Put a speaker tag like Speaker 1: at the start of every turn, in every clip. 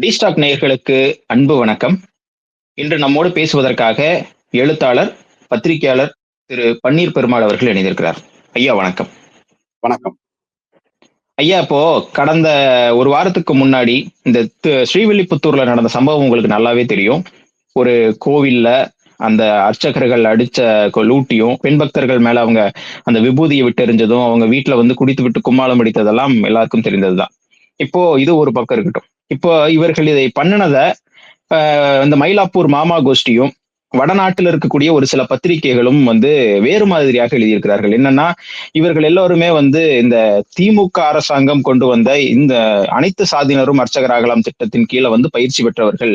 Speaker 1: டிஸ்டாக் நேயர்களுக்கு அன்பு வணக்கம். இன்று நம்மோடு பேசுவதற்காக எழுத்தாளர் பத்திரிகையாளர் திரு பன்னீர் பெருமாள் அவர்கள் இணைந்திருக்கிறார். ஐயா வணக்கம்.
Speaker 2: வணக்கம்.
Speaker 1: ஐயா இப்போ கடந்த ஒரு வாரத்துக்கு முன்னாடி இந்த ஸ்ரீவில்லிபுத்தூர்ல நடந்த சம்பவம் உங்களுக்கு நல்லாவே தெரியும். ஒரு கோவில்ல அந்த அர்ச்சகர்கள் அடிச்ச லூட்டியும் பெண் பக்தர்கள் மேல அவங்க அந்த விபூதியை விட்டு எறிஞ்சதும் அவங்க வீட்டுல வந்து குடித்து விட்டு கும்மாளம் அடித்ததெல்லாம் எல்லாருக்கும் தெரிந்ததுதான். இப்போ இது ஒரு பக்கம் இருக்கட்டும். இப்போ இவர்கள் இதை பண்ணினத இந்த மயிலாப்பூர் மாமா கோஷ்டியும் வடநாட்டில் இருக்கக்கூடிய ஒரு சில பத்திரிகைகளும் வந்து வேறு மாதிரியாக எழுதியிருக்கிறார்கள். என்னன்னா இவர்கள் எல்லோருமே வந்து இந்த திமுக அரசாங்கம் கொண்டு வந்த இந்த அனைத்து சாதியினரும் அர்ச்சகராகலாம் திட்டத்தின் கீழே வந்து பயிற்சி பெற்றவர்கள்.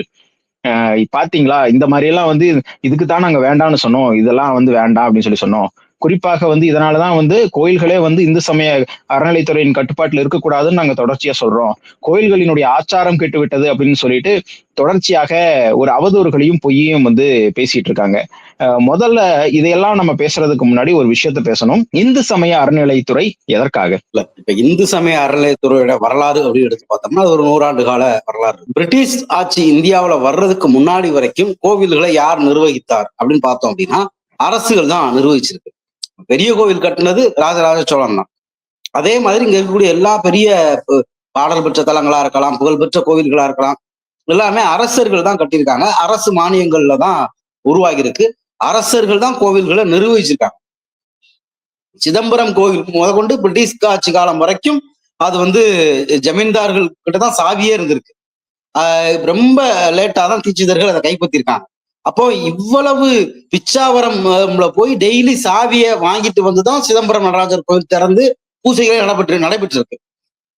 Speaker 1: பாத்தீங்களா இந்த மாதிரி எல்லாம் வந்து இதுக்கு தான் நாங்க வேண்டாம்னு சொன்னோம். இதெல்லாம் வந்து வேண்டாம் அப்படின்னு சொல்லி சொன்னோம். குறிப்பாக வந்து இதனாலதான் வந்து கோயில்களே வந்து இந்து சமய அறநிலைத்துறையின் கட்டுப்பாட்டில் இருக்கக்கூடாதுன்னு நாங்க தொடர்ச்சியா சொல்றோம். கோயில்களினுடைய ஆச்சாரம் கெட்டு விட்டது அப்படின்னு சொல்லிட்டு தொடர்ச்சியாக ஒரு அவதூறுகளையும் பொய்யையும் வந்து பேசிட்டு இருக்காங்க அஹ் முதல்ல இதையெல்லாம் நம்ம பேசுறதுக்கு முன்னாடி ஒரு விஷயத்த பேசணும். இந்து சமய அறநிலைத்துறை எதற்காக?
Speaker 2: இல்ல இப்ப இந்து சமய அறநிலைத்துறையோட வரலாறு அப்படின்னு எடுத்து பார்த்தோம்னா அது ஒரு நூறாண்டு கால வரலாறு. பிரிட்டிஷ் ஆட்சி இந்தியாவுல வர்றதுக்கு முன்னாடி வரைக்கும் கோவில்களை யார் நிர்வகித்தார் அப்படின்னு பார்த்தோம் அப்படின்னா அரசுகள் தான் நிர்வகிச்சிருக்கு. பெரிய கோவில் கட்டினது ராஜராஜ சோழன் தான். அதே மாதிரி இங்க இருக்கக்கூடிய எல்லா பெரிய பாடல் பெற்ற தலங்களா இருக்கலாம் புகழ்பெற்ற கோவில்களா இருக்கலாம் எல்லாமே அரசர்கள் தான் கட்டியிருக்காங்க. அரசு மானியங்கள்ல தான் உருவாகி இருக்கு அரசர்கள் தான் கோவில்களை நிர்வகிச்சிருக்காங்க. சிதம்பரம் கோவில் முதற்கொண்டு பிரிட்டிஷ் ஆட்சி காலம் வரைக்கும் அது வந்து ஜமீன்தார்கள் கிட்ட தான் சாவியே இருந்திருக்கு. ஆஹ் ரொம்ப லேட்டா தான் தீட்சிதர்கள் அதை கைப்பற்றிருக்காங்க அப்போ இவ்வளவு பிச்சாவரம் போய் டெய்லி சாவியை வாங்கிட்டு வந்துதான் சிதம்பரம் நடராஜர் கோவில் திறந்து பூசைகளே நடைபெற்று நடைபெற்றிருக்கு.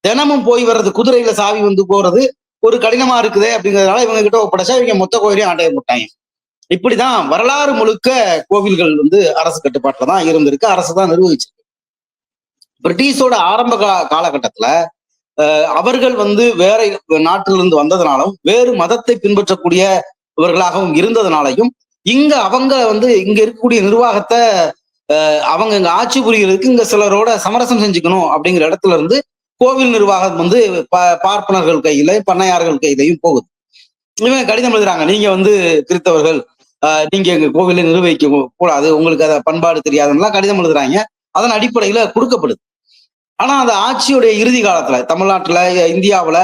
Speaker 2: தினமும் போய் வர்றது குதிரையில சாவி வந்து போறது ஒரு கடினமா இருக்குதே அப்படிங்கிறதுனால இவங்க கிட்ட ஒப்படைச்சா இவங்க மொத்த கோயிலையும் ஆட்டைய போட்டாங்க இப்படிதான் வரலாறு முழுக்க கோவில்கள் வந்து அரசு கட்டுப்பாட்டுல தான் இருந்திருக்கு அரசு தான் நிர்வகிச்சிருக்கு. பிரிட்டிஷோட ஆரம்ப கா- காலகட்டத்துல அவர்கள் வந்து வேற நாட்டிலிருந்து வந்ததுனாலும் வேறு மதத்தை பின்பற்றக்கூடிய இவர்களாகவும் இருந்ததுனாலையும் இங்க அவங்க வந்து இங்க இருக்கக்கூடிய நிர்வாகத்தை அவங்க இங்க ஆட்சி புரிகிறதுக்கு இங்க சிலரோட சமரசம் செஞ்சுக்கணும் அப்படிங்கிற இடத்துல இருந்து கோவில் நிர்வாகம் வந்து ப- பார்ப்பனர்கள் கையில பண்ணையார்கள் கையிலையும் போகுது. இவங்க கடிதம் எழுதுறாங்க. நீங்க வந்து கிறித்தவர்கள் ஆஹ் நீங்க எங்க கோவிலை நிர்வகிக்க கூடாது உங்களுக்கு அதை பண்பாடு தெரியாதுன்னெல்லாம் கடிதம் எழுதுறாங்க. அதன் அடிப்படையில கொடுக்கப்படுது. ஆனா அந்த ஆட்சியுடைய இறுதி காலத்துல தமிழ்நாட்டுல இந்தியாவுல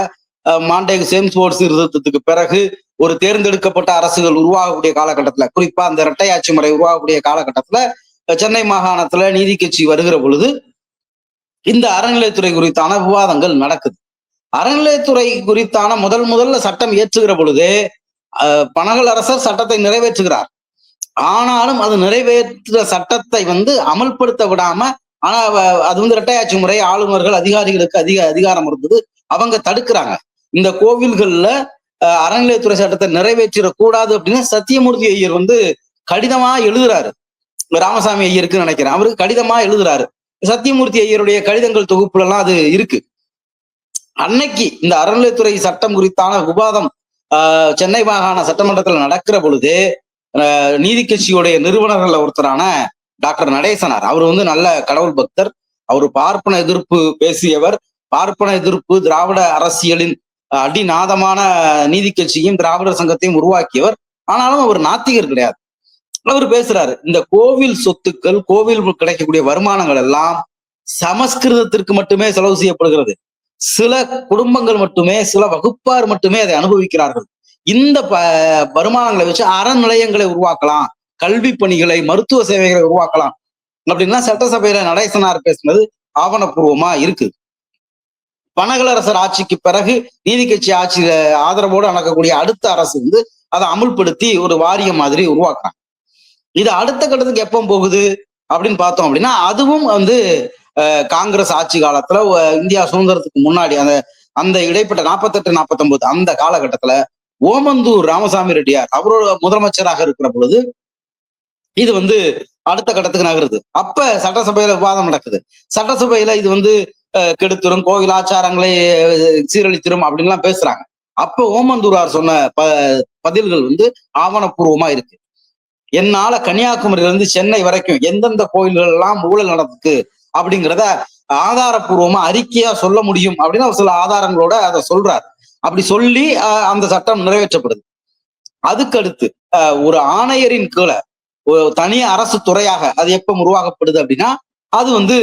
Speaker 2: மாண்டேக் சேம்ஸ் சேம்ஸ்போர்ட் சீர்திருத்தத்துக்கு பிறகு ஒரு தேர்ந்தெடுக்கப்பட்ட அரசுகள் உருவாகக்கூடிய காலகட்டத்துல குறிப்பா அந்த இரட்டை ஆட்சி முறை உருவாகக்கூடிய காலகட்டத்துல சென்னை மாகாணத்துல நீதி கட்சி வருகிற பொழுது இந்த அறநிலையத்துறை குறித்தான விவாதங்கள் நடக்குது. அறநிலையத்துறை குறித்தான முதல் முதல்ல சட்டம் இயற்றுகிற பொழுதே அஹ், பனகல் அரசர் சட்டத்தை நிறைவேற்றுகிறார். ஆனாலும் அது நிறைவேற்ற சட்டத்தை வந்து அமல்படுத்த விடாம ஆனா அது வந்து இரட்டையாட்சி முறை ஆளுநர்கள் அதிகாரிகளுக்கு அதிக அதிகாரம் இருந்தது. அவங்க தடுக்கிறாங்க. இந்த கோவில்கள்ல அறநிலையத்துறை சட்டத்தை நிறைவேற்றிட கூடாது அப்படின்னு சத்தியமூர்த்தி ஐயர் வந்து கடிதமா எழுதுறாரு. ராமசாமி ஐயருக்கு நினைக்கிறேன். அவருக்கு கடிதமா எழுதுறாரு. சத்தியமூர்த்தி ஐயருடைய கடிதங்கள் தொகுப்புல எல்லாம் அது இருக்கு. அன்னைக்கு இந்த அறநிலையத்துறை சட்டம் குறித்தான விவாதம் ஆஹ், சென்னை மாகாண சட்டமன்றத்தில் நடக்கிற பொழுது நீதி கட்சியுடைய நிறுவனர்கள் ஒருத்தரான டாக்டர் நடேசனார். அவர் வந்து நல்ல கடவுள் பக்தர். அவர் பார்ப்பன எதிர்ப்பு பேசியவர். பார்ப்பன எதிர்ப்பு திராவிட அரசியலின் அடிநாதமான நீதி கட்சியும் திராவிடர் சங்கத்தையும் உருவாக்கியவர். ஆனாலும் அவர் நாத்திகர் கிடையாது. அவர் பேசுறாரு இந்த கோவில் சொத்துக்கள் கோவில் கிடைக்கக்கூடிய வருமானங்கள் எல்லாம் சமஸ்கிருதத்திற்கு மட்டுமே செலவு செய்யப்படுகிறது. சில குடும்பங்கள் மட்டுமே சில வகுப்பார் மட்டுமே அதை அனுபவிக்கிறார்கள். இந்த ப வருமானங்களை வச்சு அறநிலையங்களை உருவாக்கலாம் கல்வி பணிகளை மருத்துவ சேவைகளை உருவாக்கலாம். அப்படின்லாம் சட்டசபையில நடேசனார் பேசுனது ஆவணப்பூர்வமா இருக்கு. பனகலரசர் ஆட்சிக்கு பிறகு நீதி கட்சி ஆட்சியில ஆதரவோடு நடக்கக்கூடிய அடுத்த அரசு வந்து அதை அமுல்படுத்தி ஒரு வாரியம் மாதிரி உருவாக்குறாங்க. இது அடுத்த கட்டத்துக்கு எப்போ போகுது அப்படின்னு பார்த்தோம் அப்படின்னா அதுவும் வந்து அஹ், காங்கிரஸ் ஆட்சி காலத்துல இந்தியா சுதந்திரத்துக்கு முன்னாடி அந்த அந்த இடைப்பட்ட நாற்பத்தெட்டு நாற்பத்தொன்பது அந்த காலகட்டத்துல ஓமந்தூர் ராமசாமி ரெட்டியார் அவரோட முதலமைச்சராக இருக்கிற பொழுது இது வந்து அடுத்த கட்டத்துக்கு நகருது. அப்ப சட்டசபையில விவாதம் நடக்குது. சட்டசபையில இது வந்து கெடுத்துரும் கோயில் ஆச்சாரங்களை சீரழித்திரும் அப்படின்லாம் பேசுறாங்க. அப்ப ஓமந்தூரார் சொன்ன ப பதில்கள் வந்து ஆவணப்பூர்வமா இருக்கு. என்னால கன்னியாகுமரியில இருந்து சென்னை வரைக்கும் எந்தெந்த கோயில்கள் எல்லாம் ஊழல் நடந்துக்கு அப்படிங்கிறத ஆதாரப்பூர்வமா அறிக்கையா சொல்ல முடியும் அப்படின்னு அவர் சில ஆதாரங்களோட அதை சொல்றார். அப்படி சொல்லி ஆஹ், அந்த சட்டம் நிறைவேற்றப்படுது. அதுக்கடுத்து ஒரு ஆணையரின் கீழே தனி அரசு துறையாக அது எப்ப உருவாக்கப்படுது அப்படின்னா அது வந்து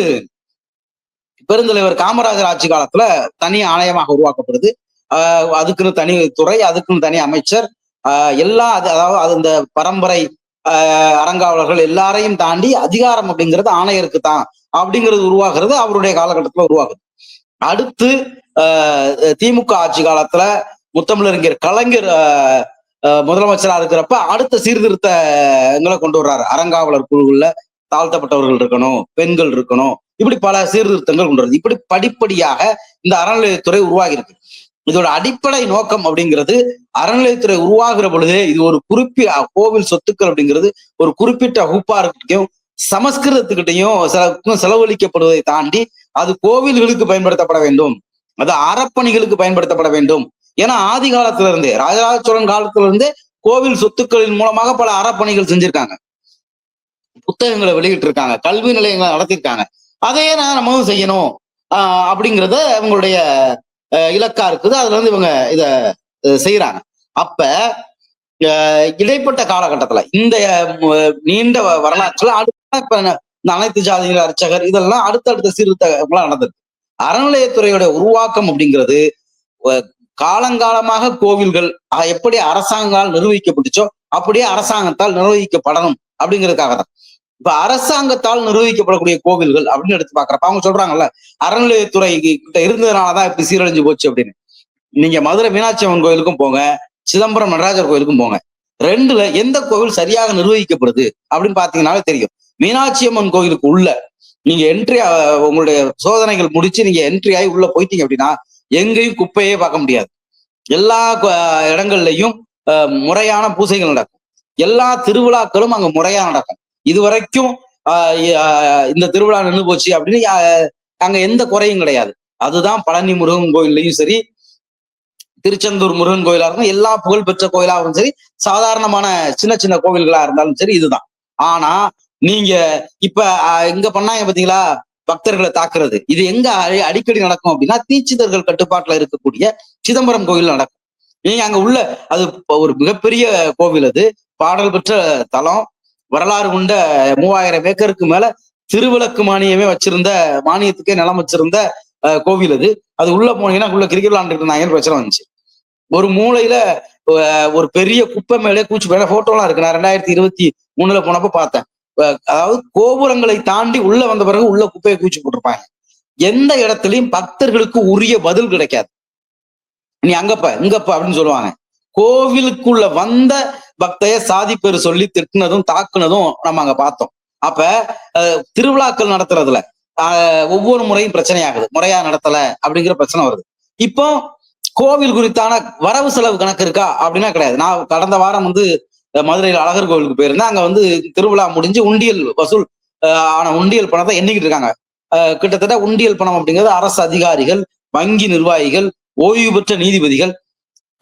Speaker 2: பெருந்தலைவர் காமராஜர் ஆட்சி காலத்துல தனி ஆணையமாக உருவாக்கப்படுது. ஆஹ் அதுக்குன்னு தனி துறை அதுக்குன்னு தனி அமைச்சர். ஆஹ் எல்லா அது அதாவது அது இந்த பரம்பரை ஆஹ் அறங்காவலர்கள் எல்லாரையும் தாண்டி அதிகாரம் அப்படிங்கிறது ஆணையருக்கு தான் அப்படிங்கிறது உருவாகிறது அவருடைய காலகட்டத்துல உருவாகுது. அடுத்து திமுக ஆட்சி காலத்துல முத்தமிழறிஞர் கலைஞர் முதலமைச்சரா இருக்கிறப்ப அடுத்த சீர்திருத்தங்களை கொண்டு வர்றாரு. அறங்காவலர் குழுவுல தாழ்த்தப்பட்டவர்கள் இருக்கணும் பெண்கள் இருக்கணும் இப்படி பல சீர்திருத்தங்கள் கொண்டு வருது. இப்படி படிப்படியாக இந்த அறநிலையத்துறை உருவாகி இருக்கு இதோட அடிப்படை நோக்கம் அப்படிங்கிறது அறநிலையத்துறை உருவாகிற பொழுதே இது ஒரு குறிப்பி கோவில் சொத்துக்கள் அப்படிங்கிறது ஒரு குறிப்பிட்ட வகுப்பார்கிட்டையும் சமஸ்கிருதத்துக்கிட்டையும் செல- செலவழிக்கப்படுவதை தாண்டி அது கோவில்களுக்கு பயன்படுத்தப்பட வேண்டும். அது அறப்பணிகளுக்கு பயன்படுத்தப்பட வேண்டும். ஏன்னா ஆதி காலத்துல இருந்தே ராஜராஜ சோழன் காலத்துல இருந்தே கோவில் சொத்துக்களின் மூலமாக பல அறப்பணிகள் செஞ்சிருக்காங்க. புத்தகங்களை வெளியிட்டு இருக்காங்க கல்வி நிலையங்களை நடத்திருக்காங்க அதையே நான் நம்மளும் செய்யணும். ஆஹ் இவங்களுடைய அஹ், இலக்கா இருக்குது. அதுல வந்து இவங்க இத செய்யறாங்க அப்ப அஹ், இடைப்பட்ட காலகட்டத்துல இந்த நீண்ட வ- வரலாற்றுல அடுத்த இப்ப இந்த அனைத்து ஜாதிகள் அர்ச்சகர் இதெல்லாம் அடுத்தடுத்த சீர்திருத்தங்களாம் நடந்திருக்கு. அறநிலையத்துறையோட உருவாக்கம் அப்படிங்கிறது காலங்காலமாக கோவில்கள் எப்படி அரசாங்கத்தால் நிர்வகிக்கப்பட்டுச்சோ அப்படியே அரசாங்கத்தால் நிர்வகிக்கப்படணும் அப்படிங்கிறதுக்காக தான் இப்ப அரசாங்கத்தால் நிர்வகிக்கப்படக்கூடிய கோவில்கள் அப்படின்னு எடுத்து பாக்குறப்ப அவங்க சொல்றாங்கல்ல அறநிலையத்துறை கிட்ட இருந்ததுனாலதான் இப்படி சீரழிஞ்சு போச்சு அப்படின்னு. நீங்க மதுரை மீனாட்சி அம்மன் கோயிலுக்கும் போங்க சிதம்பரம் நடராஜர் கோயிலுக்கும் போங்க. ரெண்டுல எந்த கோவில் சரியாக நிர்வகிக்கப்படுது அப்படின்னு பாத்தீங்கன்னாலே தெரியும். மீனாட்சி அம்மன் கோயிலுக்கு உள்ள நீங்க என்ட்ரி உங்களுடைய சோதனைகள் முடிச்சு நீங்க என்ட்ரி ஆகி உள்ள போயிட்டீங்க அப்படின்னா எங்கேயும் குப்பையே பார்க்க முடியாது. எல்லா இடங்கள்லையும் இடங்கள்லயும் அஹ், முறையான பூசைகள் நடக்கும். எல்லா திருவிழாக்களும் அங்க முறையா நடக்கும். இது வரைக்கும் ஆஹ் இந்த திருவிழா நின்று போச்சு அப்படின்னு அங்க எந்த குறையும் கிடையாது. அதுதான் பழனி முருகன் கோயில்லையும் சரி திருச்செந்தூர் முருகன் கோயிலா இருந்தாலும் எல்லா புகழ்பெற்ற பெற்ற கோயிலாகவும் சரி சாதாரணமான சின்ன சின்ன கோவில்களா இருந்தாலும் சரி இதுதான். ஆனா நீங்க இப்ப இங்க பண்ணாங்க பாத்தீங்களா? பக்தர்களை தாக்குறது. இது எங்க அடிக்கடி நடக்கும் அப்படின்னா தீச்சிதர்கள் கட்டுப்பாட்டுல இருக்கக்கூடிய சிதம்பரம் கோயில் நடக்கும். நீங்க அங்க உள்ள அது ஒரு மிகப்பெரிய கோவில் அது. பாடல் பெற்ற தலம். வரலாறு கொண்ட மூவாயிரம் ஏக்கருக்கு மேல திருவிளக்கு மானியமே வச்சிருந்த மானியத்துக்கே நிலம் வச்சிருந்த அஹ், கோவில் அது. அது உள்ள போனீங்கன்னா உள்ள கிரிக்கெட் விளாண்டுட்டு இருந்தாங்கன்னு பிரச்சனை வந்துச்சு. ஒரு மூலையில ஒரு பெரிய குப்பை மேலே கூச்சி மேலே போட்டோலாம் இருக்கு. நான் ரெண்டாயிரத்தி இருபத்தி மூணுல போனப்ப பார்த்தேன். அதாவது கோபுரங்களை தாண்டி உள்ள வந்த பிறகு உள்ள குப்பையை கூச்சி போட்டிருப்பாங்க. எந்த இடத்துலயும் பக்தர்களுக்கு உரிய பதில் கிடைக்காது. நீ அங்கப்ப இங்கப்ப அப்படின்னு சொல்லுவாங்க. கோவிலுக்குள்ள வந்த பக்தைய சாதி பேர் சொல்லி திட்டினதும் தாக்குனதும் நம்ம அங்க பார்த்தோம். அப்ப அஹ், திருவிழாக்கள் நடத்துறதுல ஒவ்வொரு முறையும் பிரச்சனையாகுது. முறையா நடத்தல அப்படிங்கிற பிரச்சனை வருது. இப்போ கோவில் குறித்தான வரவு செலவு கணக்கு இருக்கா? அப்படின்னா கிடையாது. நான் கடந்த வாரம் வந்து மதுரையில் அழகர் கோவிலுக்கு போயிருந்தேன். அங்க வந்து திருவிழா முடிஞ்சு உண்டியல் வசூல் ஆன உண்டியல் பணத்தை எண்ணிக்கிட்டு இருக்காங்க. கிட்டத்தட்ட உண்டியல் பணம் அப்படிங்கிறது அரசு அதிகாரிகள் வங்கி நிர்வாகிகள் ஓய்வு பெற்ற நீதிபதிகள்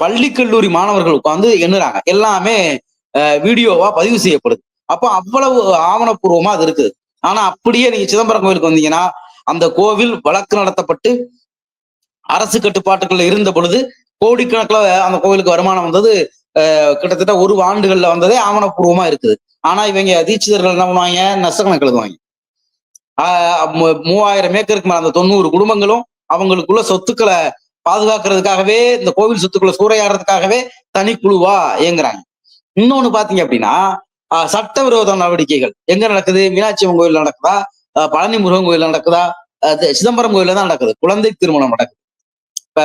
Speaker 2: பள்ளி கல்லூரி மாணவர்கள் உட்காந்து எண்ணுறாங்க. எல்லாமே வீடியோவா பதிவு செய்யப்படுது. அப்போ அவ்வளவு ஆவணப்பூர்வமா அது இருக்குது. ஆனா அப்படியே நீங்க சிதம்பரம் கோவிலுக்கு வந்தீங்கன்னா அந்த கோவில் வழக்கு நடத்தப்பட்டு அரசு கட்டுப்பாட்டுக்குள்ள இருந்த பொழுது கோடிக்கணக்கில் அந்த கோவிலுக்கு வருமானம் வந்தது கிட்டத்தட்ட ஒரு ஆண்டுகள்ல வந்ததே ஆவணப்பூர்வமா இருக்குது. ஆனா இவங்க தீட்சிதர்கள் என்ன பண்ணுவாங்க? நஷ்டக்கணக்கு எழுதுவாங்க ஆஹ் மூவாயிரம் ஏக்கருக்கு மேல அந்த தொண்ணூறு குடும்பங்களும் அவங்களுக்குள்ள சொத்துக்களை பாதுகாக்கிறதுக்காகவே இந்த கோவில் சொத்துக்குள்ள சூறையாடுறதுக்காகவே தனி குழுவா இயங்குறாங்க. இன்னொன்னு பாத்தீங்க அப்படின்னா ஆஹ் சட்டவிரோத நடவடிக்கைகள். எங்க நடக்குது? மீனாட்சி அம்மன் கோயில் நடக்குதா? பழனி முருகன் கோயில் நடக்குதா? சிதம்பரம் கோயில தான் நடக்குது. குழந்தை திருமணம் நடக்குது. இப்ப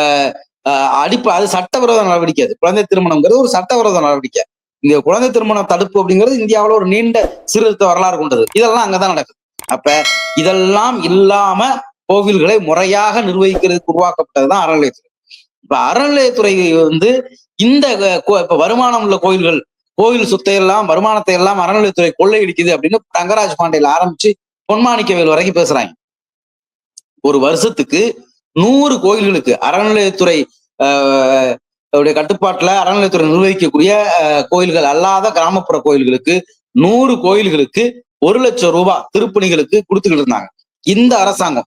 Speaker 2: ஆஹ் அடிப்ப அது சட்டவிரோத நடவடிக்கை அது. குழந்தை திருமணம்ங்கிறது ஒரு சட்டவிரோத நடவடிக்கை. இந்த குழந்தை திருமண தடுப்பு அப்படிங்கிறது இந்தியாவுல ஒரு நீண்ட சீர்திருத்த வரலாறு கொண்டது. இதெல்லாம் அங்கதான் நடக்குது. அப்ப இதெல்லாம் இல்லாம கோவில்களை முறையாக நிர்வகிக்கிறதுக்கு உருவாக்கப்பட்டதுதான் அறநிலையத்துறை. இப்ப அறநிலையத்துறை வந்து இந்த கோ- இப்ப வருமானம் உள்ள கோயில்கள் கோயில் சொத்தை எல்லாம் வருமானத்தை எல்லாம் அறநிலையத்துறை கொள்ளையடிக்குது அப்படின்னு தங்கராஜ் பாண்டியில் ஆரம்பிச்சு பொன்மாணிக்கவேல் வரைக்கும் பேசுறாங்க. ஒரு வருஷத்துக்கு நூறு கோயில்களுக்கு அறநிலையத்துறை ஆஹ், கட்டுப்பாட்டுல அறநிலையத்துறை நிர்வகிக்கக்கூடிய கோயில்கள் அல்லாத கிராமப்புற கோயில்களுக்கு நூறு கோயில்களுக்கு ஒரு லட்சம் ரூபாய் திருப்பணிகளுக்கு கொடுத்துக்கிட்டு இருந்தாங்க. இந்த அரசாங்கம்.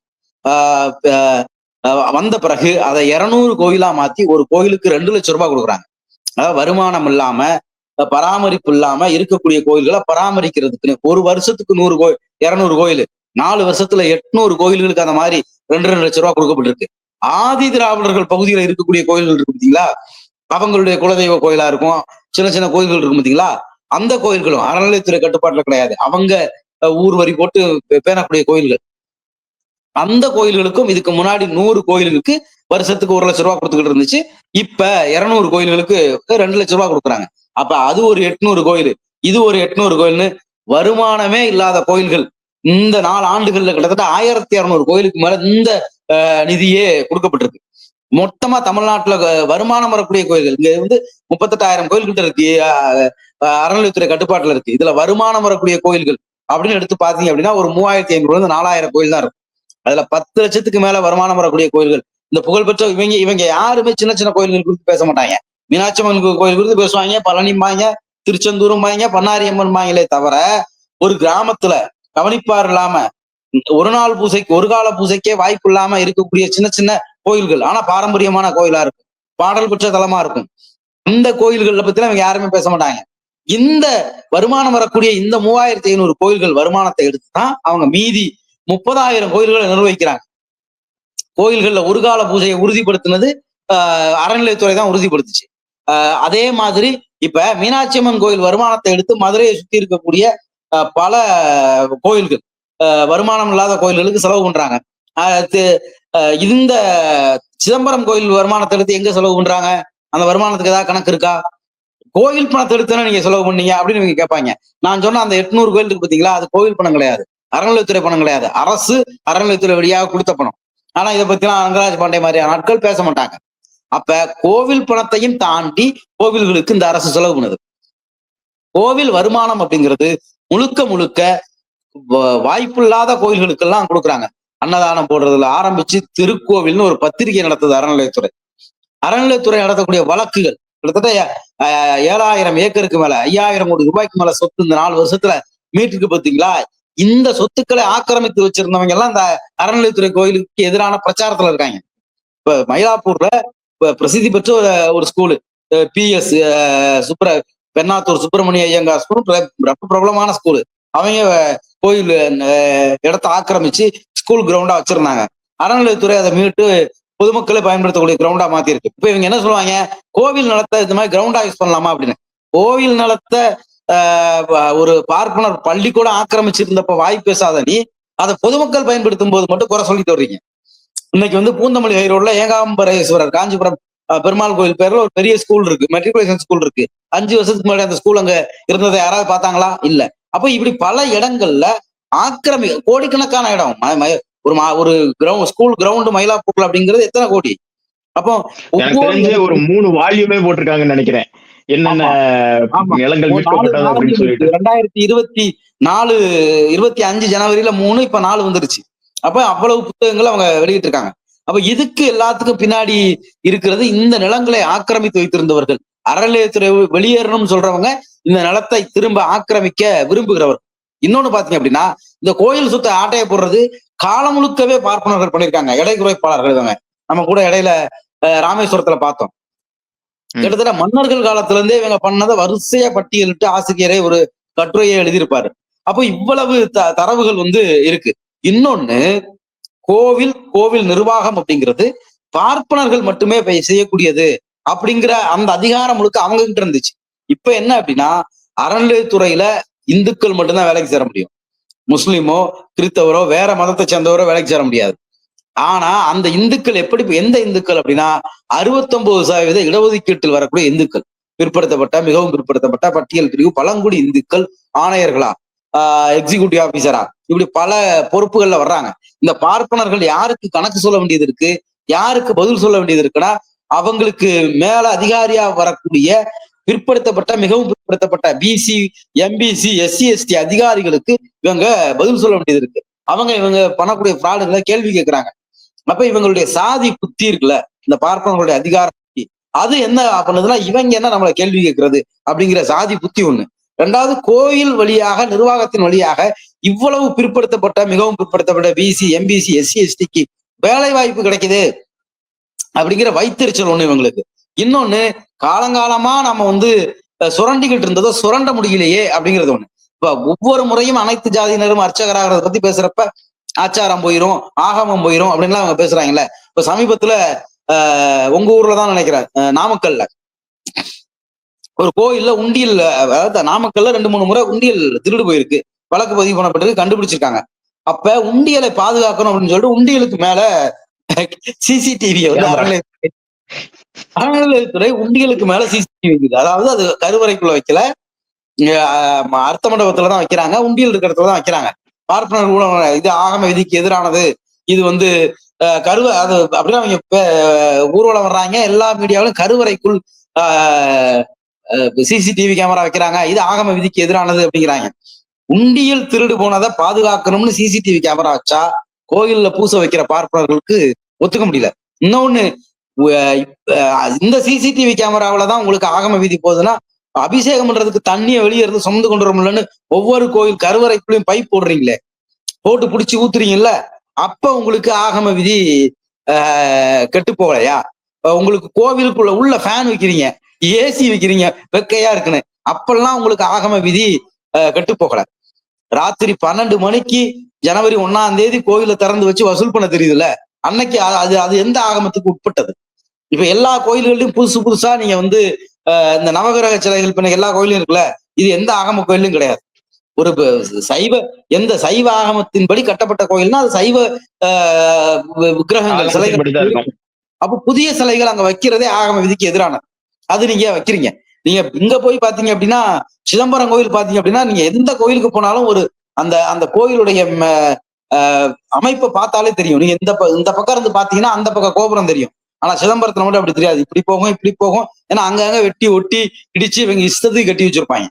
Speaker 2: வந்த பிறகு அதை இருநூறு கோயிலா மாத்தி ஒரு கோயிலுக்கு ரெண்டு லட்சம் ரூபாய் கொடுக்குறாங்க. அதாவது வருமானம் இல்லாம பராமரிப்பு இல்லாம இருக்கக்கூடிய கோயில்களை பராமரிக்கிறதுக்குன்னு ஒரு வருஷத்துக்கு நூறு கோயில் இருநூறு கோயில் நாலு வருஷத்துல எட்நூறு கோயில்களுக்கு அந்த மாதிரி ரெண்டு ரெண்டு லட்சம் ரூபாய் கொடுக்கப்பட்டிருக்கு. ஆதி திராவிடர்கள் பகுதியில இருக்கக்கூடிய கோயில்கள் இருக்கு பார்த்தீங்களா அவங்களுடைய குலதெய்வ கோயிலா இருக்கும் சின்ன சின்ன கோயில்கள் இருக்கும் பார்த்தீங்களா அந்த கோயில்களும் அறநிலையத்துறை கட்டுப்பாட்டுல கிடையாது. அவங்க ஊர் வரி போட்டு பேணக்கூடிய கோயில்கள். அந்த கோயில்களுக்கும் இதுக்கு முன்னாடி நூறு கோயில்களுக்கு வருஷத்துக்கு ஒரு லட்சம் ரூபாய் கொடுத்துக்கிட்டு இருந்துச்சு. இப்ப இருநூறு கோயில்களுக்கு ரெண்டு லட்சம் ரூபாய் கொடுக்குறாங்க. அப்ப அது ஒரு எட்நூறு கோயில். இது ஒரு எட்நூறு கோயில்னு வருமானமே இல்லாத கோயில்கள். இந்த நாலு ஆண்டுகள்ல கிட்டத்தட்ட ஆயிரத்தி இரநூறு கோயிலுக்கு மேல இந்த அஹ், நிதியே கொடுக்கப்பட்டிருக்கு. மொத்தமா தமிழ்நாட்டுல வருமானம் வரக்கூடிய கோயில்கள். இங்க வந்து முப்பத்தெட்டாயிரம் கோயில் கிட்ட இருக்கு அறநிலையத்துறை கட்டுப்பாட்டுல இருக்கு. இதுல வருமானம் வரக்கூடிய கோயில்கள் அப்படின்னு எடுத்து பாத்தீங்க அப்படின்னா ஒரு மூவாயிரத்தி ஐநூறுல இருந்து நாலாயிரம் கோயில் தான் இருக்கும். அதுல பத்து லட்சத்துக்கு மேல வருமானம் வரக்கூடிய கோயில்கள். இந்த புகழ்பெற்ற இவங்க இவங்க யாருமே சின்ன சின்ன கோயில்கள் குறித்து பேச மாட்டாங்க. மீனாட்சி அம்மன் கோயில் குறித்து பேசுவாங்க பழனிம்பாங்க திருச்செந்தூரும் பாங்க பண்ணாரி அம்மன் தவிர ஒரு கிராமத்துல கவனிப்பார் இல்லாம ஒரு நாள் பூசைக்கு ஒரு கால பூசைக்கே வாய்ப்பு இல்லாம இருக்கக்கூடிய சின்ன சின்ன கோயில்கள். ஆனா பாரம்பரியமான கோயிலா இருக்கும். பாடல் பெற்ற தலமா இருக்கும். இந்த கோயில்களை பத்தி இவங்க யாருமே பேச மாட்டாங்க. இந்த வருமானம் வரக்கூடிய இந்த மூவாயிரத்தி ஐநூறு கோயில்கள் வருமானத்தை எடுத்து தான் அவங்க மீதி முப்பதாயிரம் கோயில்களை நிர்வகிக்கிறாங்க. கோயில்கள்ல ஒரு கால பூஜையை உறுதிப்படுத்தினது ஆஹ் அறநிலையத்துறை தான் உறுதிப்படுத்துச்சு. அதே மாதிரி இப்ப மீனாட்சி அம்மன் கோயில் வருமானத்தை எடுத்து மதுரையை சுத்தி இருக்கக்கூடிய பல கோயில்கள் ஆஹ் வருமானம் இல்லாத கோயில்களுக்கு செலவு பண்றாங்க. இந்த சிதம்பரம் கோயில் வருமானத்தை எடுத்து எங்க செலவு பண்றாங்க? அந்த வருமானத்துக்கு ஏதாவது கணக்கு இருக்கா? கோயில் பணத்தை எடுத்தானே நீங்க செலவு பண்ணீங்க அப்படின்னு நீங்க கேட்பாங்க. நான் சொன்ன அந்த எட்நூறு கோயில் இருக்கு பாத்தீங்களா அது கோயில் பணம் கிடையாது. அறநிலையத்துறை பணம் கிடையாது. அரசு அறநிலையத்துறை வழியாக கொடுத்த பணம். ஆனா இதை பத்திலாம் ரங்கராஜ் பாண்டே மாதிரியான ஆட்கள் பேச மாட்டாங்க. அப்ப கோவில் பணத்தையும் தாண்டி கோவில்களுக்கு இந்த அரசு செலவு பண்ணுது. கோவில் வருமானம் அப்படிங்கிறது முழுக்க முழுக்க வ- வாய்ப்பில்லாத கோயில்களுக்கெல்லாம் கொடுக்குறாங்க. அன்னதானம் போடுறதுல ஆரம்பிச்சு திருக்கோவில்னு ஒரு பத்திரிகை நடத்துது அறநிலையத்துறை. அறநிலையத்துறை நடத்தக்கூடிய வழக்குகள் கிட்டத்தட்ட ஏழாயிரம் ஏக்கருக்கு மேல ஐயாயிரம் கோடி ரூபாய்க்கு மேல சொத்து இந்த நாலு வருஷத்துல மீட்டுக்கு பாத்தீங்களா? இந்த சொத்துக்களை ஆக்கிரமித்து வச்சிருந்தவங்க எல்லாம் இந்த அறநிலையத்துறை கோயிலுக்கு எதிரான பிரச்சாரத்துல இருக்காங்க. இப்ப மயிலாப்பூர்ல பிரசித்தி பெற்ற ஒரு ஒரு ஸ்கூலு பிஎஸ் சுப்ர பெண்ணாத்தூர் சுப்பிரமணிய ஐயங்கார் ஸ்கூல் ரொம்ப பிரபலமான ஸ்கூலு அவங்க கோயில் இடத்த ஆக்கிரமிச்சு ஸ்கூல் கிரவுண்டா வச்சிருந்தாங்க. அறநிலையத்துறை அதை மீட்டு பொதுமக்களை பயன்படுத்தக்கூடிய கிரவுண்டா மாத்திருக்கு இப்ப இவங்க என்ன சொல்லுவாங்க? கோவில் நிலத்தை இந்த மாதிரி கிரவுண்டா யூஸ் பண்ணலாமா அப்படின்னு. கோவில் நிலத்தை ஒரு பார்ப்பனர் பள்ளி கூட ஆக்கிரமிச்சிருந்தப்ப வாய் பேசாத நீ அதை பொதுமக்கள் பயன்படுத்தும் போது மட்டும் குறை சொல்லிட்டு வர்றீங்க இன்னைக்கு வந்து பூந்தமல்லி ஹை ரோட்ல ஏகாம்பரேஸ்வரர் காஞ்சிபுரம் பெருமாள் கோயில் பேர்ல ஒரு பெரிய ஸ்கூல் இருக்கு மெட்ரிகுலேஷன் ஸ்கூல் இருக்கு. அஞ்சு வருஷத்துக்கு முன்னாடி அந்த ஸ்கூல் அங்க இருந்ததை யாராவது பார்த்தாங்களா? இல்ல. அப்ப இப்படி பல இடங்கள்ல ஆக்கிரமி கோடிக்கணக்கான இடம். ஒரு ஒரு கிரவுண்ட் ஸ்கூல் கிரவுண்ட் மயிலாப்பூர்ல அப்படிங்கிறது எத்தனை கோடி? அப்போ
Speaker 1: ஒரு மூணு வால்யூமே போட்டிருக்காங்கன்னு நினைக்கிறேன். என்னென்ன. நிலங்கள் மீட்கப்பட்டது அப்படின்னு சொல்லிட்டு.
Speaker 2: ரெண்டாயிரத்தி இருபத்தி நாலு இருபத்தி அஞ்சு ஜனவரியில மூணு இப்ப நாலு வந்துருச்சு அப்ப அவ்வளவு புத்தகங்கள் அவங்க வெளியிட்டிருக்காங்க அப்ப இதுக்கு எல்லாத்துக்கும் பின்னாடி இருக்கிறது இந்த நிலங்களை ஆக்கிரமித்து வைத்திருந்தவர்கள் அறநிலையத்துறை வெளியேறணும்னு சொல்றவங்க இந்த நிலத்தை திரும்ப ஆக்கிரமிக்க விரும்புகிறவர் இன்னொன்னு பாத்தீங்க அப்படின்னா இந்த கோயில் சுத்த ஆட்டையை போடுறது காலம் முழுக்கவே பார்ப்பனர்கள் பண்ணியிருக்காங்க எடை குறைப்பாளர்கள் இவங்க நம்ம கூட இடையில ராமேஸ்வரத்துல பார்த்தோம். கிட்டத்தட்ட மன்னர்கள் காலத்துல இருந்தே இவங்க பண்ணதை வரிசையா பட்டியலிட்டு ஆசிரியரே ஒரு கட்டுரையை எழுதியிருப்பாரு. அப்போ இவ்வளவு த- தரவுகள் வந்து இருக்கு. இன்னொன்னு கோவில் கோவில் நிர்வாகம் அப்படிங்கிறது பார்ப்பனர்கள் மட்டுமே செய்யக்கூடியது அப்படிங்கிற அந்த அதிகாரம் முழுக்க அவங்க கிட்ட இருந்துச்சு. இப்ப என்ன அப்படின்னா அறநிலையத்துறையில இந்துக்கள் மட்டும்தான் வேலைக்கு சேர முடியும். முஸ்லீமோ கிறிஸ்தவரோ வேற மதத்தை சேர்ந்தவரோ வேலைக்கு சேர முடியாது. ஆனா அந்த இந்துக்கள் எப்படி எந்த இந்துக்கள் அப்படின்னா அறுபத்தொன்பது சதவீத இடஒதுக்கீட்டில் வரக்கூடிய இந்துக்கள். பிற்படுத்தப்பட்ட மிகவும் பிற்படுத்தப்பட்ட பட்டியல் பிரிவு பழங்குடி இந்துக்கள் ஆணையர்களா? எக்ஸிகியூட்டிவ் ஆபீசரா இப்படி பல பொறுப்புகள்ல வர்றாங்க. இந்த பார்ப்பனர்கள் யாருக்கு கணக்கு சொல்ல வேண்டியது இருக்கு? யாருக்கு பதில் சொல்ல வேண்டியது இருக்குன்னா அவங்களுக்கு மேல அதிகாரியா வரக்கூடிய பிற்படுத்தப்பட்ட மிகவும் பிற்படுத்தப்பட்ட பிசி எம்பிசி எஸ்சி எஸ்டி அதிகாரிகளுக்கு இவங்க பதில் சொல்ல வேண்டியது இருக்கு. அவங்க இவங்க பண்ணக்கூடிய ஃப்ராடுகளை கேள்வி கேட்கிறாங்க அப்ப இவங்களுடைய சாதி புத்தி இருக்குல்ல இந்த பார்ப்பனர்களுடைய அதிகார புத்தி அது என்ன பண்ணுதுன்னா இவங்க என்ன நம்மளை கேள்வி கேட்கறது அப்படிங்கிற சாதி புத்தி ஒண்ணு. ரெண்டாவது கோயில் வழியாக நிர்வாகத்தின் வழியாக இவ்வளவு பிற்படுத்தப்பட்ட மிகவும் பிற்படுத்தப்பட்ட பிசி எம்பிசி எஸ்சி எஸ்டிக்கு வேலை வாய்ப்பு கிடைக்குது அப்படிங்கிற வைத்தறிச்சல் ஒண்ணு இவங்களுக்கு. இன்னொன்னு காலங்காலமா நம்ம வந்து சுரண்டிக்கிட்டு இருந்ததோ சுரண்ட முடியலையே அப்படிங்கிறது ஒண்ணு. இப்ப ஒவ்வொரு முறையும் அனைத்து ஜாதியினரும் அர்ச்சகராகிறத பத்தி பேசுறப்ப ஆச்சாரம் போயிரும் ஆகமம் போயிரும் அப்படின்லாம் அவங்க பேசுறாங்கல்ல. இப்ப சமீபத்துல ஆஹ், உங்க ஊர்ல தான் நினைக்கிறேன் நாமக்கல்ல. ஒரு கோயில்ல உண்டியல் அதாவது நாமக்கல்ல ரெண்டு மூணு முறை உண்டியல் திருடு போயிருக்கு. வழக்கு பதிவு பண்ணப்பட்டிருக்கு கண்டுபிடிச்சிருக்காங்க. அப்ப உண்டியலை பாதுகாக்கணும் அப்படின்னு சொல்லிட்டு உண்டியலுக்கு மேல சிசிடிவி. அறநிலையத்துறை உண்டியலுக்கு மேல சிசிடிவி இருக்குது. அதாவது அது கருவறைக்குள்ள வைக்கல. அர்த்த மண்டபத்துல தான் வைக்கிறாங்க. உண்டியல் இருக்கிற இடத்துல தான் வைக்கிறாங்க. பார்ப்பனர் ஊழல் இது ஆகம விதிக்கு எதிரானது. இது வந்து கருவ அது அப்படின்னா அவங்க ஊர்வலம் வர்றாங்க. எல்லா மீடியாவிலும் கருவறைக்குள் சிசிடிவி கேமரா வைக்கிறாங்க. இது ஆகம விதிக்கு எதிரானது அப்படிங்கிறாங்க. உண்டியல் திருடு போனதை பாதுகாக்கணும்னு சிசிடிவி கேமரா வச்சா கோயில்ல பூச வைக்கிற பார்ப்பனர்களுக்கு ஒத்துக்க முடியல. இன்னொன்னு இந்த சிசிடிவி கேமராவில தான் உங்களுக்கு ஆகம விதி போகுதுன்னா அபிஷேகம் பண்றதுக்கு தண்ணியை வெளியே இருந்து சுமந்து கொண்டு வர முடியலன்னு ஒவ்வொரு கோயில் கருவறைக்குள்ளயும் பைப் போடுறீங்களே? போட்டு பிடிச்சி ஊத்துறீங்கல்ல? அப்ப உங்களுக்கு ஆகம விதி ஆஹ், கெட்டு போகலையா? உங்களுக்கு கோவிலுக்குள்ள உள்ள ஃபேன் வைக்கிறீங்க ஏசி வைக்கிறீங்க வெக்கையா இருக்குன்னு. அப்பெல்லாம் உங்களுக்கு ஆகம விதி ஆஹ், கெட்டு போகல. ராத்திரி பன்னெண்டு மணிக்கு ஜனவரி ஒன்னாம் தேதி கோயிலை திறந்து வச்சு வசூல் பண்ண தெரியுதுல்ல? அன்னைக்கு அது அது எந்த ஆகமத்துக்கு உட்பட்டது? இப்ப எல்லா கோயில்கள்லயும் புதுசு புதுசா நீங்க வந்து இந்த நவகிரக சிலைகள் பண்ண எல்லா கோயிலும் இருக்குல்ல இது எந்த ஆகம கோயிலும் கிடையாது. ஒரு சைவ எந்த சைவ ஆகமத்தின்படி கட்டப்பட்ட கோயில்னா அது சைவ விக்கிரகங்கள் சிலைகள் அப்ப புதிய சிலைகள் அங்க வைக்கிறதே ஆகம விதிக்கு எதிரானது. அது நீங்க வைக்கிறீங்க. நீங்க இங்க போய் பாத்தீங்க அப்படின்னா சிதம்பரம் கோயில் பாத்தீங்க அப்படின்னா நீங்க எந்த கோயிலுக்கு போனாலும் ஒரு அந்த அந்த கோயிலுடைய அமைப்பை பார்த்தாலே தெரியும். நீங்க இந்த இந்த பக்கம் இருந்து பாத்தீங்கன்னா அந்த பக்கம் கோபுரம் தெரியும். ஆனா சிதம்பரத்துல மட்டும் அப்படி தெரியாது. இப்படி போகும் இப்படி போகும். ஏன்னா அங்கங்க வெட்டி ஒட்டி இடிச்சு இவங்க இஷ்டத்துக்கு கட்டி வச்சிருப்பாங்க.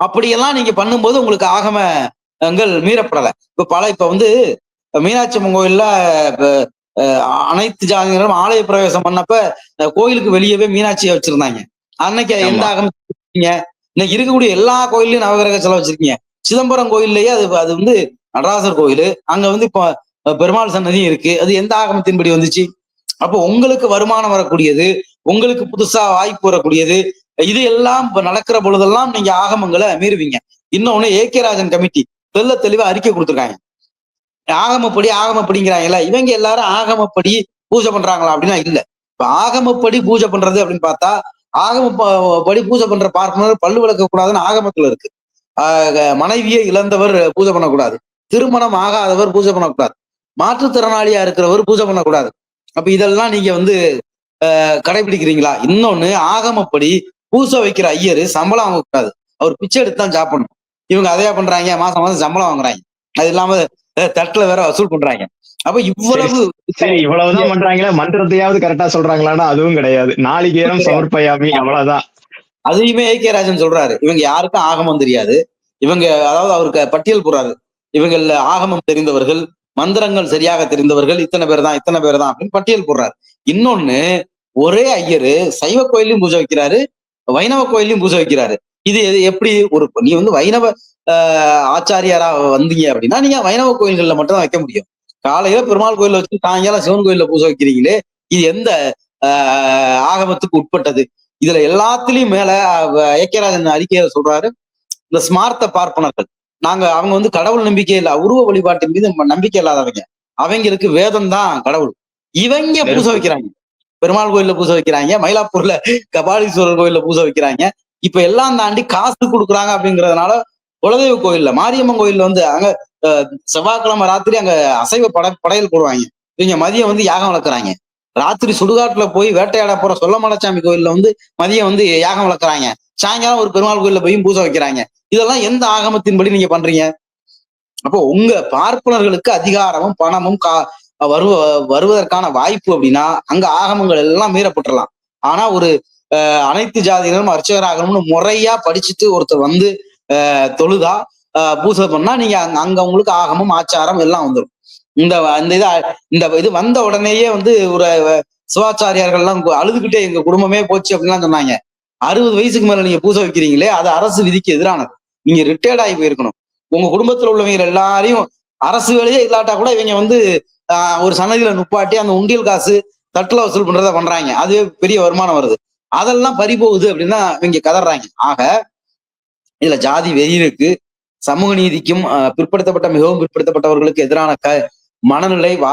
Speaker 2: அப்படியெல்லாம் நீங்க பண்ணும்போது உங்களுக்கு ஆகமங்கள் மீறப்படலை. இப்ப பல இப்ப வந்து மீனாட்சி அம்மன் கோயில்ல அனைத்து ஜாதியினரும் ஆலய பிரவேசம் பண்ணப்ப கோயிலுக்கு வெளியவே மீனாட்சியை வச்சிருந்தாங்க. அன்னைக்கு எந்த
Speaker 1: ஆமா.
Speaker 2: ஆகமம் வச்சிருக்கீங்க? இன்னைக்கு இருக்கக்கூடிய எல்லா கோயில்லையும் நவகிரக சிலை வச்சிருக்கீங்க. சிதம்பரம் கோயில்லயே அது அது வந்து நடராசர் கோயில். அங்க வந்து இப்போ பெருமாள் சன்னதியும் இருக்கு. அது எந்த ஆகமத்தின்படி வந்துச்சு? அப்போ உங்களுக்கு வருமானம் வரக்கூடியது உங்களுக்கு புதுசா வாய்ப்பு வரக்கூடியது இது எல்லாம் இப்ப நடக்கிற பொழுதெல்லாம் நீங்க ஆகமங்களை மீறுவீங்க. இன்னொன்னு ஏகே ராஜன் கமிட்டி தெல்ல தெளிவா அறிக்கை கொடுத்துருக்காங்க. ஆகமப்படி ஆகமப்படிங்கிறாங்கல்ல இவங்க எல்லாரும் ஆகமப்படி பூஜை பண்றாங்களா அப்படின்னா இல்ல. இப்ப ஆகமப்படி பூஜை பண்றது அப்படின்னு பார்த்தா ஆகம ப- படி பூஜை பண்ற பார்ப்பனர் பல்லு விளக்க கூடாதுன்னு ஆகமத்துல இருக்கு. ஆஹ் மனைவியை இழந்தவர் பூஜை பண்ணக்கூடாது. திருமணம் ஆகாதவர் பூஜை பண்ணக்கூடாது. மாற்றுத்திறனாளியா இருக்கிறவர் பூஜை பண்ணக்கூடாது. அப்ப இதெல்லாம் நீங்க வந்து கடைபிடிக்கிறீங்களா? இன்னொன்னு ஆகமப்படி பூசை வைக்கிற ஐயர் சம்பளம் வாங்கக்கூடாது. அவர் பிச்சை எடுத்து தான் சாப்பிடணும். இவங்க அதையா பண்றாங்க? மாசம் மாசம் சம்பளம் வாங்குறாங்க. அது இல்லாம தட்டுல வேற வசூல் பண்றாங்க. அப்ப இவ்வளவு
Speaker 1: சரி இவ்வளவுதான் பண்றாங்களே மன்றத்தையாவது கரெக்டா சொல்றாங்களான்னா அதுவும் கிடையாது. நாளிகேரம் சமர்ப்பயாமி அவ்வளவுதான்.
Speaker 2: அதையுமே ஏ கே ராஜன் சொல்றாரு. இவங்க யாருக்கும் ஆகமம் தெரியாது. இவங்க அதாவது அவருக்கு பட்டியல் போறாரு இவங்கள்ல ஆகமம் தெரிந்தவர்கள் மந்திரங்கள் சரியாக தெரிந்தவர்கள் இத்தனை பேர் தான் இத்தனை பேர் தான் அப்படின்னு பட்டியல் போடுறாரு. இன்னொன்னு ஒரே ஐயரு சைவ கோயிலையும் பூஜை வைக்கிறாரு வைணவ கோயிலையும் பூஜை வைக்கிறாரு. இது எப்படி ஒரு நீ வந்து வைணவ ஆஹ், ஆச்சாரியாரா வந்தீங்க அப்படின்னா நீங்க வைணவ கோயில்கள்ல மட்டும் தான் வைக்க முடியும். காலையில பெருமாள் கோயில வச்சு சாயங்காலம் சிவன் கோயில்ல பூஜை வைக்கிறீங்களே இது எந்த ஆஹ், ஆகமத்துக்கு உட்பட்டது? இதுல எல்லாத்துலயும் மேல ஐக்கியராஜன் அறிக்கையில சொல்றாரு இந்த ஸ்மார்த்த பார்ப்பனர்கள். நாங்க அவங்க வந்து கடவுள் நம்பிக்கை இல்ல உருவ வழிபாட்டின் மீது நம்பிக்கை இல்லாதவங்க. அவங்களுக்கு வேதம் தான் கடவுள். இவங்க பூசை. வைக்கிறாங்க. பெருமாள் கோயில்ல பூசை வைக்கிறாங்க மயிலாப்பூர்ல கபாலீஸ்வரர் கோயில்ல பூசை வைக்கிறாங்க. இப்ப எல்லாம் தாண்டி காசு கொடுக்குறாங்க அப்படிங்கறதுனால குலதெய்வ கோயில்ல மாரியம்மன் கோயில்ல வந்து அங்க செவ்வாய்க்கிழமை ராத்திரி அங்க அசைவ பட படையல் போடுவாங்க. இவங்க மதியம் வந்து யாகம் வளர்க்குறாங்க. ராத்திரி சுடுகாட்டுல போய் வேட்டையாட போற சொல்லமலச்சாமி கோயில்ல வந்து மதியம் வந்து யாகம் வளர்க்குறாங்க. சாயங்காலம் ஒரு பெருமாள் கோயில்ல போய் பூஜை வைக்கிறாங்க. இதெல்லாம் எந்த ஆகமத்தின்படி நீங்க பண்றீங்க? அப்போ உங்க பார்ப்பனர்களுக்கு அதிகாரமும் பணமும் கா வருவ வருவதற்கான வாய்ப்பு அப்படின்னா அங்க ஆகமங்கள் எல்லாம் மீறப்பட்டுடலாம் ஆனா ஒரு அனைத்து ஜாதியினரும் அர்ச்சகராகணும்னு முறையா படிச்சுட்டு ஒருத்தர் வந்து தொழுதா அஹ், பண்ணா நீங்க அங்க உங்களுக்கு ஆகமும் ஆச்சாரம் எல்லாம் வந்துடும் இந்த இந்த இது இந்த இது வந்த உடனேயே வந்து ஒரு சிவாச்சாரியார்கள்லாம் அழுதுகிட்டே எங்க குடும்பமே போச்சு அப்படின்லாம் சொன்னாங்க. அறுபது வயசுக்கு மேல நீங்க பூசை வைக்கிறீங்களே அது அரசு விதிக்கு எதிரானது. நீங்க ரிட்டையர்ட் ஆகி போயிருக்கணும். உங்க குடும்பத்துல உள்ளவங்க எல்லாரையும் அரசு வேலையே இல்லாட்டா கூட இவங்க வந்து ஒரு சன்னதியில நுப்பாட்டி அந்த உண்டியல் காசு தட்டுல வசூல் பண்றத பண்றாங்க. அதுவே பெரிய வருமானம் வருது. அதெல்லாம் பறி போகுது அப்படின்னு தான் இவங்க கதறாங்க. ஆக இதுல ஜாதி வெறி இருக்கு. சமூக நீதிக்கும் பிற்படுத்தப்பட்ட மிகவும் பிற்படுத்தப்பட்டவர்களுக்கு எதிரான க மனநிலை வா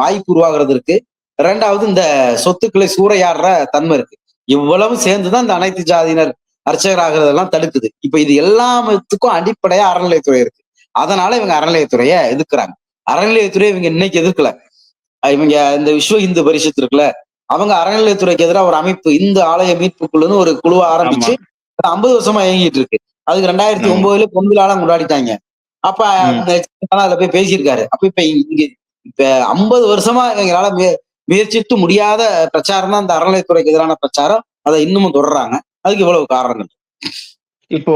Speaker 2: வாய்ப்பு உருவாகிறது இருக்கு. ரெண்டாவது இந்த சொத்துக்களை சூறையாடுற தன்மை இருக்கு. இவ்வளவு சேர்ந்துதான் இந்த அனைத்து ஜாதியினர் அர்ச்சகர் ஆகிறதெல்லாம் தடுக்குது. இப்ப இது எல்லாத்துக்கும் அடிப்படையா அறநிலையத்துறை இருக்கு. அதனால இவங்க அறநிலையத்துறைய எதிர்க்கிறாங்க. அறநிலையத்துறை இவங்க இன்னைக்கு எதிர்க்கல. இவங்க இந்த விஸ்வ இந்து பரிஷத் இருக்குல்ல அவங்க அறநிலையத்துறைக்கு எதிராக ஒரு அமைப்பு இந்து ஆலய மீட்பு குழுன்னு ஒரு குழுவை ஆரம்பிச்சு ஐம்பது வருஷமா இயங்கிட்டு இருக்கு. அதுக்கு ரெண்டாயிரத்தி. ஒன்பதுல பொங்கலால கொண்டாடிட்டாங்க. அப்ப. அந்த அதுல போய் பேசியிருக்காரு. அப்ப இப்ப இங்க இப்ப ஐம்பது வருஷமா இவங்களால முய- முயற்சித்து முடியாத பிரச்சாரம் தான் இந்த அறநிலையத்துறைக்கு எதிரான பிரச்சாரம் அதை இன்னமும் தொடர்றாங்க. அதுக்கு இவ்வளவு காரணங்கள்?
Speaker 1: இப்போ